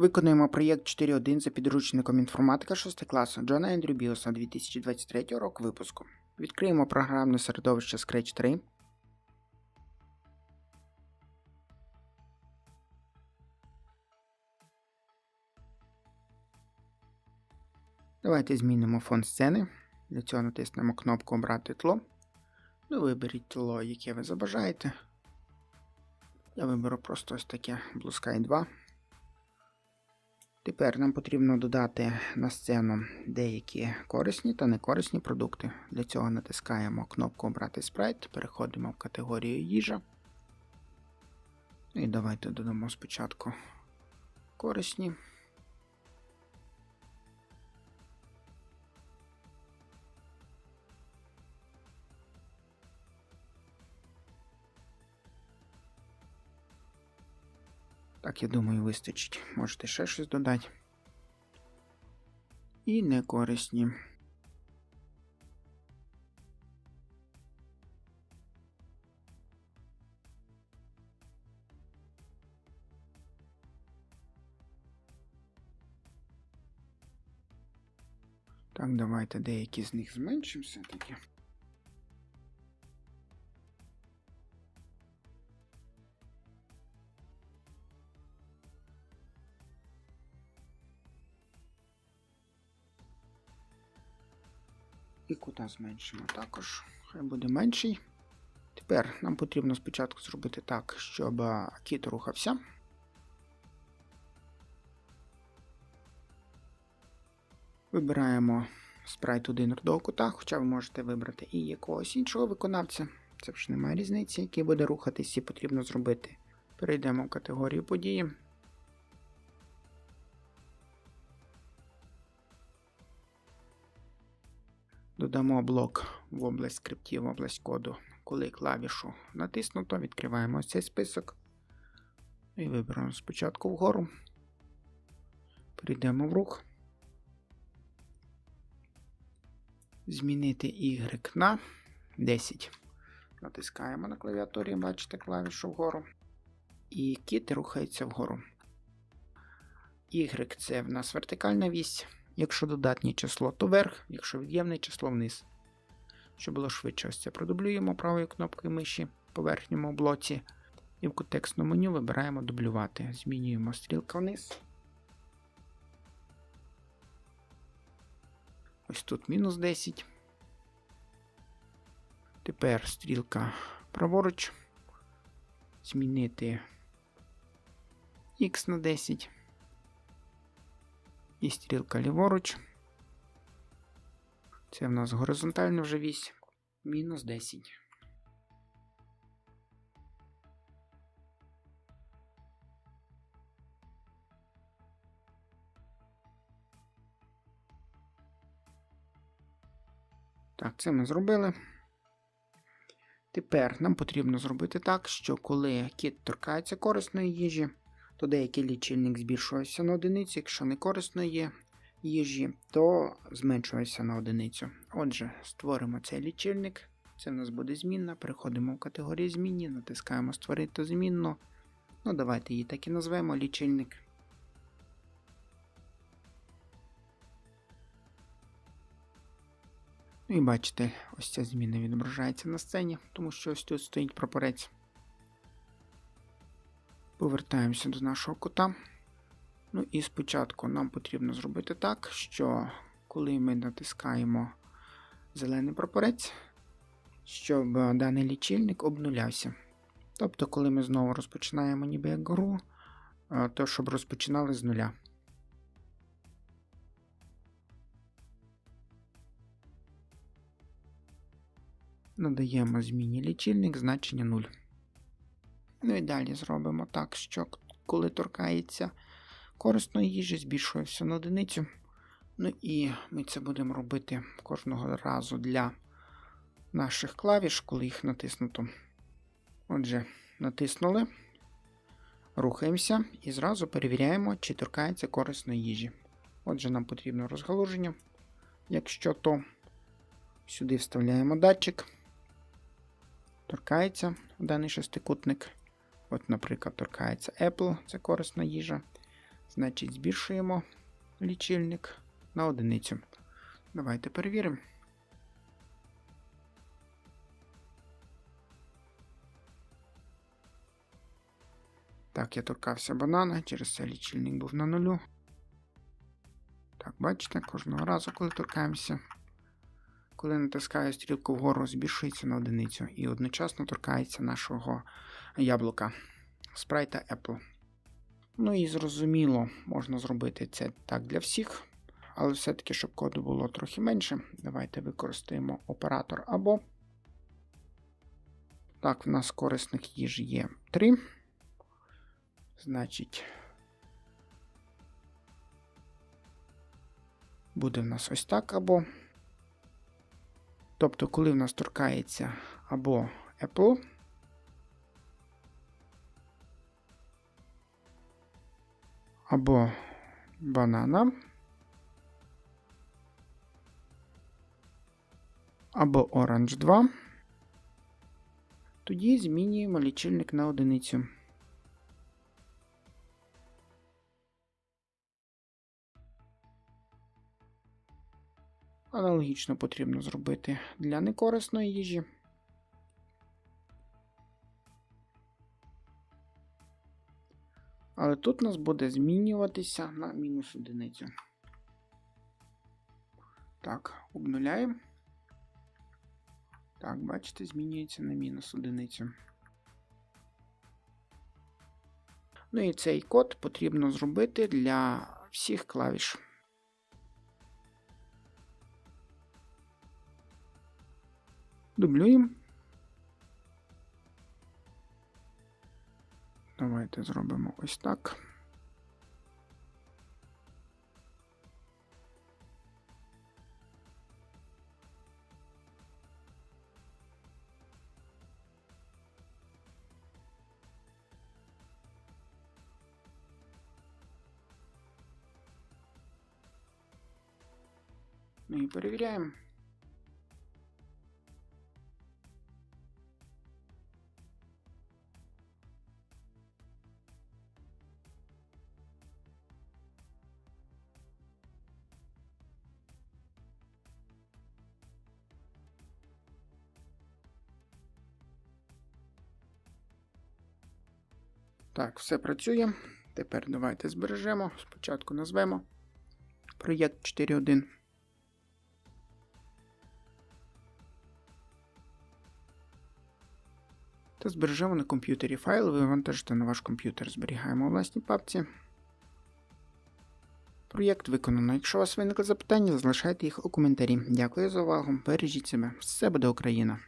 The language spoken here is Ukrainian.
Виконуємо проєкт 4.1 за підручником інформатика 6 класу Джона Ендрю Біоса 2023 року випуску. Відкриємо програмне середовище Scratch 3. Давайте змінимо фон сцени. Для цього натиснемо кнопку Обрати тло. Ну, виберіть тло, яке ви забажаєте. Я виберу просто ось таке Blue Sky 2. Тепер нам потрібно додати на сцену деякі корисні та некорисні продукти. Для цього натискаємо кнопку Обрати спрайт, переходимо в категорію їжа. І давайте додамо спочатку корисні. Так, я думаю, вистачить. Можете ще щось додати. І некорисні. Так, давайте деякі з них зменшимо все-таки. І кута зменшимо також. Хай буде менший. Тепер нам потрібно спочатку зробити так, щоб кіт рухався. Вибираємо спрайт 1 рудого кута, хоча ви можете вибрати і якогось іншого виконавця. Це вже немає різниці, який буде рухатись, і потрібно зробити. Перейдемо в категорію події. Додамо блок в область скриптів, в область коду. Коли клавішу натиснуто, відкриваємо ось цей список. І виберемо спочатку вгору. Перейдемо в рух. Змінити Y на 10. Натискаємо на клавіатурі, бачите клавішу вгору. І кіт рухається вгору. Y це в нас вертикальна вісь. Якщо додатнє число, то вверх, якщо від'ємне число вниз. Щоб було швидше, ось це продублюємо правою кнопкою миші по верхньому блоці. І в контекстному меню вибираємо дублювати. Змінюємо стрілка вниз. Ось тут мінус 10. Тепер стрілка праворуч. Змінити X на 10. І стрілка ліворуч. Це в нас горизонтальна вже вісь. Мінус 10. Так, це ми зробили. Тепер нам потрібно зробити так, що коли кіт торкається корисної їжі, то деякий лічильник збільшується на одиницю, якщо не корисної є їжі, то зменшується на одиницю. Отже, створимо цей лічильник. Це в нас буде змінна. Переходимо в категорію змінні, натискаємо Створити змінну. Ну, давайте її так і назвемо лічильник. Ну і бачите, ось ця зміна відображається на сцені, тому що ось тут стоїть прапорець. Повертаємося до нашого кута. Ну і спочатку нам потрібно зробити так, що коли ми натискаємо зелений прапорець, щоб даний лічильник обнулявся. Тобто, коли ми знову розпочинаємо ніби як гру, то щоб розпочинали з нуля. Надаємо зміні лічильник значення 0. Ну і далі зробимо так, що коли торкається корисної їжі, збільшується на одиницю. Ну і ми це будемо робити кожного разу для наших клавіш, коли їх натиснуто. Отже, натиснули, рухаємося і зразу перевіряємо, чи торкається корисної їжі. Отже, нам потрібно розгалуження. Якщо то сюди вставляємо датчик, торкається даний шестикутник. От, наприклад, торкається Apple, це корисна їжа. Значить, збільшуємо лічильник на одиницю. Давайте перевіримо. Так, я торкався банана, через це лічильник був на нулю. Так, бачите, кожного разу, коли торкаємося, коли натискаю стрілку вгору, збільшується на одиницю і одночасно торкається нашого яблука спрайта Apple. Ну і зрозуміло, можна зробити це так для всіх, але все-таки, щоб коду було трохи менше, давайте використаємо оператор або. Так, в нас корисних їж є 3. Значить, буде в нас ось так або. Тобто, коли в нас торкається або Apple, або банана, або Orange 2, тоді змінюємо лічильник на одиницю. Аналогічно потрібно зробити для некорисної їжі. Але тут у нас буде змінюватися на мінус одиницю. Так, обнуляємо. Так, бачите, змінюється на мінус одиницю. Ну і цей код потрібно зробити для всіх клавіш. Дублюємо. Давайте зробимо ось так. Ну і перевіряємо. Так, все працює. Тепер давайте збережемо. Спочатку назвемо проєкт 4.1. Та збережемо на комп'ютері файл, ви вантажите на ваш комп'ютер. Зберігаємо у власній папці. Проєкт виконано. Якщо у вас виникли запитання, залишайте їх у коментарі. Дякую за увагу. Бережіть себе. Все буде Україна!